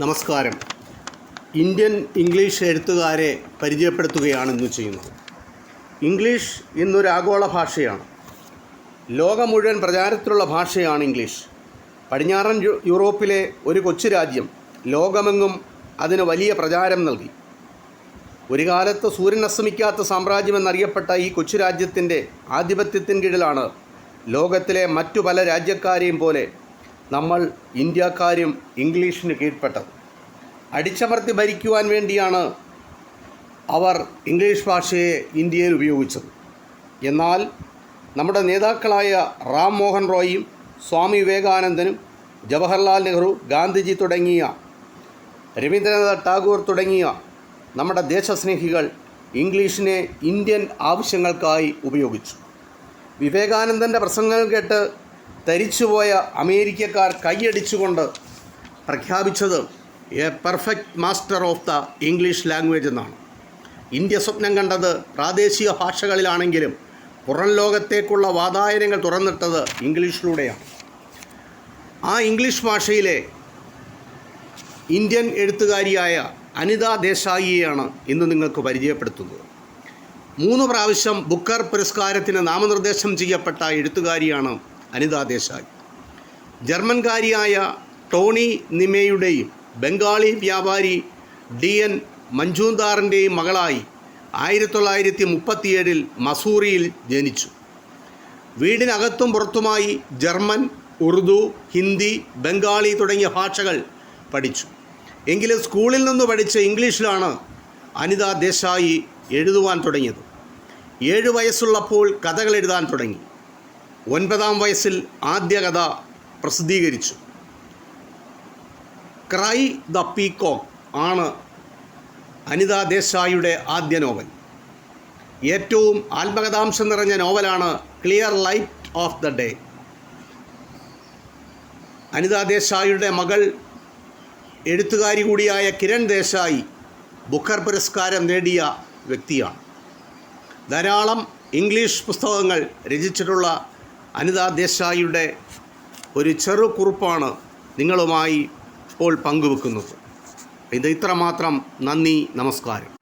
നമസ്കാരം. Indian English എഴുത്തുകാരെ പരിചയപ്പെടുത്തുകയാണ് ഇന്ന് ചെയ്യുന്നത്. ഇംഗ്ലീഷ് ഇന്നൊരു ആഗോള ഭാഷയാണ്. ലോകം മുഴുവൻ പ്രചാരത്തിലുള്ള ഭാഷയാണ് ഇംഗ്ലീഷ്. പടിഞ്ഞാറൻ യൂറോപ്പിലെ ഒരു കൊച്ചു രാജ്യം ലോകമെങ്ങും അതിന് വലിയ പ്രചാരം നൽകി. ഒരു കാലത്ത് സൂര്യൻ അസ്തമിക്കാത്ത സാമ്രാജ്യം എന്നറിയപ്പെട്ട ഈ കൊച്ചു രാജ്യത്തിന്റെ ആധിപത്യത്തിൻ കീഴിലാണ് ലോകത്തിലെ മറ്റു പല രാജ്യക്കാരെയും പോലെ നമ്മൾ ഇന്ത്യക്കാരും ഇംഗ്ലീഷിന് കീഴ്പ്പെട്ടത്. അടിച്ചമർത്തി ഭരിക്കുവാൻ വേണ്ടിയാണ് അവർ ഇംഗ്ലീഷ് ഭാഷയെ ഇന്ത്യയിൽ ഉപയോഗിച്ചത്. എന്നാൽ നമ്മുടെ നേതാക്കളായ റാം മോഹൻ റോയും സ്വാമി വിവേകാനന്ദനും ജവഹർലാൽ നെഹ്റു ഗാന്ധിജി തുടങ്ങിയ രവീന്ദ്രനാഥ് ടാഗോർ തുടങ്ങിയ നമ്മുടെ ദേശസ്നേഹികൾ ഇംഗ്ലീഷിനെ ഇന്ത്യൻ ആവശ്യങ്ങൾക്കായി ഉപയോഗിച്ചു. വിവേകാനന്ദന്റെ പ്രസംഗങ്ങൾ കേട്ട് തരിച്ചുപോയ അമേരിക്കക്കാർ കൈയടിച്ചുകൊണ്ട് പ്രഖ്യാപിച്ചത് a perfect master of the English language എന്നാണ്. ഇന്ത്യ സ്വപ്നം കണ്ടത് പ്രാദേശിക ഭാഷകളിലാണെങ്കിലും പുറം ലോകത്തേക്കുള്ള വാതായനങ്ങൾ തുറന്നിട്ടത് ഇംഗ്ലീഷിലൂടെയാണ്. ആ ഇംഗ്ലീഷ് ഭാഷയിലെ ഇന്ത്യൻ എഴുത്തുകാരിയായ അനിത ദേശായിയെയാണ് ഇന്ന് നിങ്ങൾക്ക് പരിചയപ്പെടുത്തുന്നത്. മൂന്ന് പ്രാവശ്യം ബുക്കർ പുരസ്കാരത്തിന് നാമനിർദ്ദേശം ചെയ്യപ്പെട്ട എഴുത്തുകാരിയാണ് അനിത ദേശായി ജർമ്മൻകാരിയായ ടോണി നിമയുടെയും ബംഗാളി വ്യാപാരി ഡി എൻ മഞ്ജൂന്താറിന്റെയും മകളായി ആയിരത്തി തൊള്ളായിരത്തി മുപ്പത്തിയേഴിൽ മസൂറിയിൽ ജനിച്ചു. വീടിനകത്തും പുറത്തുമായി ജർമ്മൻ ഉറുദു ഹിന്ദി ബംഗാളി തുടങ്ങിയ ഭാഷകൾ പഠിച്ചു. എങ്കിലും സ്കൂളിൽ നിന്ന് പഠിച്ച ഇംഗ്ലീഷിലാണ് അനിത ദേശായി എഴുതുവാൻ തുടങ്ങിയത്. ഏഴു വയസ്സുള്ളപ്പോൾ കഥകൾ എഴുതാൻ തുടങ്ങി. ഒൻപതാം വയസ്സിൽ ആദ്യ കഥ പ്രസിദ്ധീകരിച്ചു. ക്രൈ ദ പീക്കോക്ക് ആണ് അനിത ദേശായിയുടെ ആദ്യ നോവൽ. ഏറ്റവും ആത്മകഥാംശം നിറഞ്ഞ നോവലാണ് clear light of the day. Anita ദേശായിയുടെ മകൾ എഴുത്തുകാരി കൂടിയായ കിരൺ ദേശായി ബുക്കർ പുരസ്കാരം നേടിയ വ്യക്തിയാണ്. ധാരാളം ഇംഗ്ലീഷ് പുസ്തകങ്ങൾ രചിച്ചിട്ടുള്ള അനിത ദേശായിയുടെ ഒരു ചെറു കുറിപ്പാണ് നിങ്ങളുമായി ഇപ്പോൾ പങ്കുവെക്കുന്നത്. ഇത് ഇത്രമാത്രം. നന്ദി നമസ്കാരം.